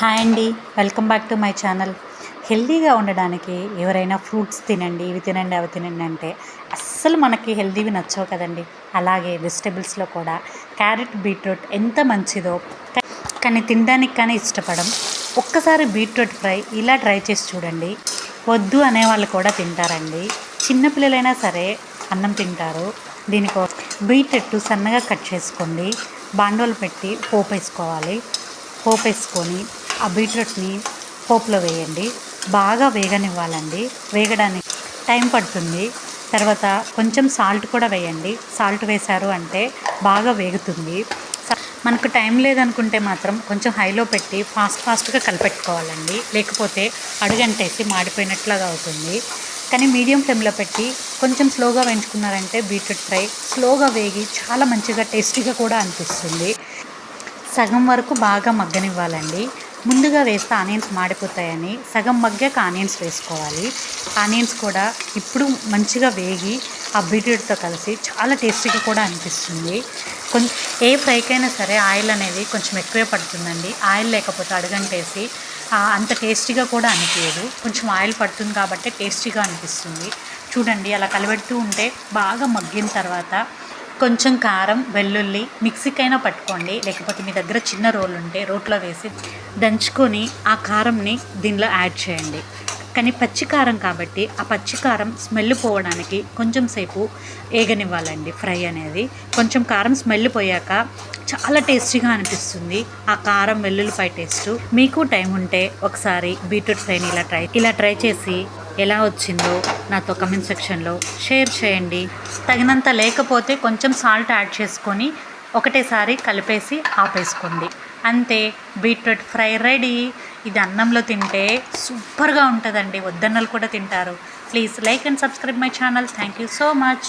Hi అండి. Welcome back to my channel. హెల్దీగా ఉండడానికి ఎవరైనా ఫ్రూట్స్ తినండి ఇవి తినండి అవి తినండి అంటే అస్సలు మనకి హెల్తీవి నచ్చవు కదండి. అలాగే వెజిటబుల్స్లో కూడా క్యారెట్ బీట్రూట్ ఎంత మంచిదో కానీ తినడానికి కానీ ఇష్టపడం. ఒక్కసారి బీట్రూట్ ఫ్రై ఇలా ట్రై చేసి చూడండి. వద్దు అనే వాళ్ళు కూడా తింటారండి. చిన్నపిల్లలైనా సరే అన్నం తింటారు. దీనికో బీట్రూట్ సన్నగా కట్ చేసుకోండి. బాండోలు పెట్టి పోపు వేసుకోవాలి పోపు వేసుకొని ఆ బీట్రూట్ని పోపులో వేయండి. బాగా వేగనివ్వాలండి. వేగడానికి టైం పడుతుంది. తర్వాత కొంచెం సాల్ట్ కూడా వేయండి. సాల్ట్ వేశారు అంటే బాగా వేగుతుంది. మనకు టైం లేదనుకుంటే మాత్రం కొంచెం హైలో పెట్టి ఫాస్ట్ ఫాస్ట్గా కలిపెట్టుకోవాలండి. లేకపోతే అడుగంటేసి మాడిపోయినట్లుగా అవుతుంది. కానీ మీడియం ఫ్లేమ్లో పెట్టి కొంచెం స్లోగా వేయించుకున్నారంటే బీట్రూట్ ఫ్రై స్లోగా వేగి చాలా మంచిగా టేస్టీగా కూడా అనిపిస్తుంది. సగం వరకు బాగా మగ్గనివ్వాలండి. ముందుగా వేస్తే ఆనియన్స్ మాడిపోతాయని సగం మగ్గాక ఆనియన్స్ వేసుకోవాలి. ఆనియన్స్ కూడా ఇప్పుడు మంచిగా వేగి ఆ బీట్రూట్తో కలిసి చాలా టేస్టీగా కూడా అనిపిస్తుంది. కొంచెం ఏ ఫ్రైకైనా సరే ఆయిల్ అనేది కొంచెం ఎక్కువే పడుతుందండి. ఆయిల్ లేకపోతే అడుగంటేసి అంత టేస్టీగా కూడా అనిపించదు కొంచెం ఆయిల్ పడుతుంది కాబట్టి టేస్టీగా అనిపిస్తుంది. చూడండి అలా కలబెడుతూ ఉంటే బాగా మగ్గిన తర్వాత కొంచెం కారం వెల్లుల్లి మిక్సీకైనా పట్టుకోండి. లేకపోతే మీ దగ్గర చిన్న రోలు ఉంటే రోట్లో వేసి దంచుకొని ఆ కారంని దీనిలో యాడ్ చేయండి. కానీ పచ్చి కారం కాబట్టి ఆ పచ్చికారం స్మెల్ పోవడానికి కొంచెం సేపు ఏగనివ్వాలండి ఫ్రై అనేది. కొంచెం కారం స్మెల్ పోయాక చాలా టేస్టీగా అనిపిస్తుంది ఆ కారం వెల్లుల్లిపాయ టేస్ట్. మీకు టైం ఉంటే ఒకసారి బీట్రూట్ ఫ్రైని ఇలా ట్రై ఇలా ట్రై చేసి ఎలా వచ్చిందో నాతో కమెంట్ సెక్షన్లో షేర్ చేయండి. తగినంత లేకపోతే కొంచెం సాల్ట్ యాడ్ చేసుకొని ఒకటేసారి కలిపేసి ఆపేసుకోండి. అంతే బీట్రూట్ ఫ్రై రెడీ ఇది అన్నంలో తింటే సూపర్గా ఉంటుందండి. వద్దన్నలు కూడా తింటారు. Please like and subscribe my channel thank you so much